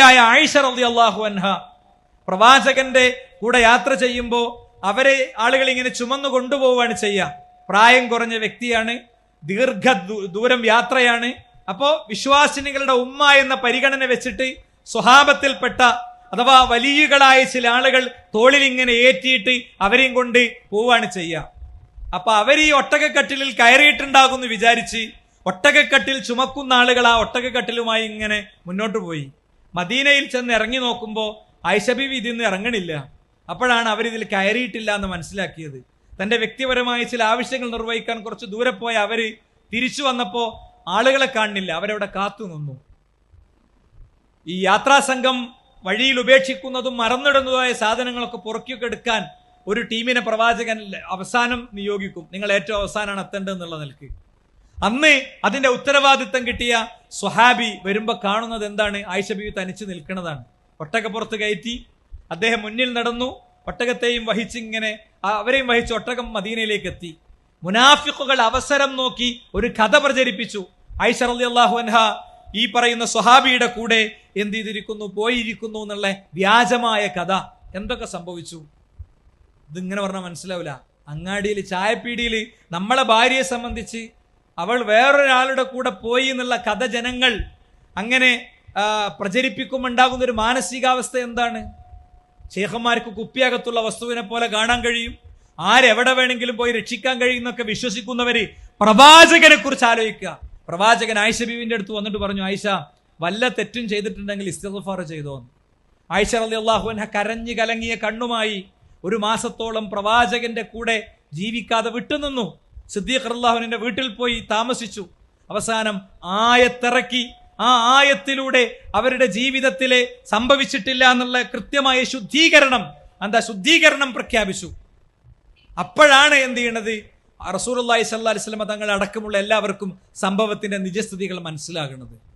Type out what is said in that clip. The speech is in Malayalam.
ബീവിയായ ആയിഷ റളി അള്ളാഹു അൻഹ പ്രവാചകന്റെ കൂടെ യാത്ര ചെയ്യുമ്പോൾ അവരെ ആളുകൾ ഇങ്ങനെ ചുമന്നു കൊണ്ടുപോവുകയാണ് ചെയ്യുക പ്രായം കുറഞ്ഞ വ്യക്തിയാണ് ദീർഘ ദൂരം യാത്രയാണ്. അപ്പോൾ വിശ്വാസിനികളുടെ ഉമ്മ എന്ന പരിഗണന വെച്ചിട്ട് സ്വഭാവത്തിൽപ്പെട്ട അഥവാ വലിയകളായ ചില ആളുകൾ തോളിൽ ഇങ്ങനെ ഏറ്റിയിട്ട് അവരെയും കൊണ്ട് പോവാണ് ചെയ്യുക അപ്പൊ അവർ ഈ ഒട്ടകക്കട്ടിലിൽ കയറിയിട്ടുണ്ടാകുമെന്ന് വിചാരിച്ച് ഒട്ടകക്കട്ടിൽ ചുമക്കുന്ന ആളുകൾ ആ ഒട്ടകക്കട്ടിലുമായി ഇങ്ങനെ മുന്നോട്ട് പോയി. മദീനയിൽ ചെന്ന് ഇറങ്ങി നോക്കുമ്പോൾ ഐഷബീവി ഇതിൽ നിന്ന് ഇറങ്ങണില്ല. അപ്പോഴാണ് അവരിതിൽ കയറിയിട്ടില്ല എന്ന് മനസ്സിലാക്കിയത്. തന്റെ വ്യക്തിപരമായ ചില ആവശ്യങ്ങൾ നിർവഹിക്കാൻ കുറച്ച് ദൂരെ പോയ അവർ തിരിച്ചു വന്നപ്പോൾ ആളുകളെ കാണുന്നില്ല. അവരവിടെ കാത്തു നിന്നു. ഈ യാത്രാസംഘം വഴിയിൽ ഉപേക്ഷിക്കുന്നതും മറന്നിടുന്നതുമായ സാധനങ്ങളൊക്കെ പുറക്കിയൊക്കെ എടുക്കാൻ ഒരു ടീമിനെ പ്രവാചകൻ അവസാനം നിയോഗിക്കും. നിങ്ങൾ ഏറ്റവും അവസാനമാണ് എത്തേണ്ടത് എന്നുള്ള നിലയ്ക്ക്. അന്ന് അതിന്റെ ഉത്തരവാദിത്തം കിട്ടിയ സ്വഹാബി വരുമ്പോ കാണുന്നത് എന്താണ്? ആയിഷബി തനിച്ച് നിൽക്കുന്നതാണ്. ഒട്ടകപ്പുറത്ത് കയറ്റി അദ്ദേഹം മുന്നിൽ നടന്നു. ഒട്ടകത്തെയും വഹിച്ചിങ്ങനെ അവരെയും വഹിച്ച് ഒട്ടകം മദീനയിലേക്ക് എത്തി. മുനാഫിഖുകൾ അവസരം നോക്കി ഒരു കഥ പ്രചരിപ്പിച്ചു. ഐഷ റളിയല്ലാഹു അൻഹ ഈ പറയുന്ന സ്വഹാബിയുടെ കൂടെ എന്ത് ചെയ്തിരിക്കുന്നു പോയിരിക്കുന്നു എന്നുള്ള വ്യാജമായ കഥ. എന്തൊക്കെ സംഭവിച്ചു? ഇതിങ്ങനെ പറഞ്ഞാൽ മനസ്സിലാവില്ല അങ്ങാടിയിൽ ചായപ്പീടിയിൽ നമ്മളെ ഭാര്യയെ സംബന്ധിച്ച് അവൾ വേറൊരാളുടെ കൂടെ പോയി എന്നുള്ള കഥ ജനങ്ങൾ അങ്ങനെ പ്രചരിപ്പിക്കുമുണ്ടാകുന്ന ഒരു മാനസികാവസ്ഥ എന്താണ്? ശേഖന്മാർക്ക് കുപ്പിയകത്തുള്ള വസ്തുവിനെ പോലെ കാണാൻ കഴിയും. ആരെവിടെ വേണമെങ്കിലും പോയി രക്ഷിക്കാൻ കഴിയുന്നൊക്കെ വിശ്വസിക്കുന്നവര് പ്രവാചകനെ കുറിച്ച് ആലോചിക്കുക. പ്രവാചകൻ ആയിഷ ബീവിന്റെ അടുത്ത് വന്നിട്ട് പറഞ്ഞു ആയിഷ വല്ല തെറ്റും ചെയ്തിട്ടുണ്ടെങ്കിൽ ഇസ്തിഗ്ഫാർ ചെയ്തോന്ന് ആയിഷ അലി അള്ളാഹുവിനെ കരഞ്ഞു കലങ്ങിയ കണ്ണുമായി ഒരു മാസത്തോളം പ്രവാചകന്റെ കൂടെ ജീവിക്കാതെ വിട്ടുനിന്നു. സിദ്ദീഖ് അള്ളാഹുവിന്റെ വീട്ടിൽ പോയി താമസിച്ചു. അവസാനം ആയത്തിറക്കി. ആ ആയത്തിലൂടെ അവരുടെ ജീവിതത്തിലെ സംഭവിച്ചിട്ടില്ല എന്നുള്ള കൃത്യമായ ശുദ്ധീകരണം എന്താ ശുദ്ധീകരണം പ്രഖ്യാപിച്ചു. അപ്പോഴാണ് എന്ത് ചെയ്യണത്? റസൂർ അള്ളാഹി സല്ലാ അലിസ്ലമ തങ്ങൾ അടക്കമുള്ള എല്ലാവർക്കും സംഭവത്തിന്റെ നിജസ്ഥിതികൾ മനസ്സിലാകുന്നത്.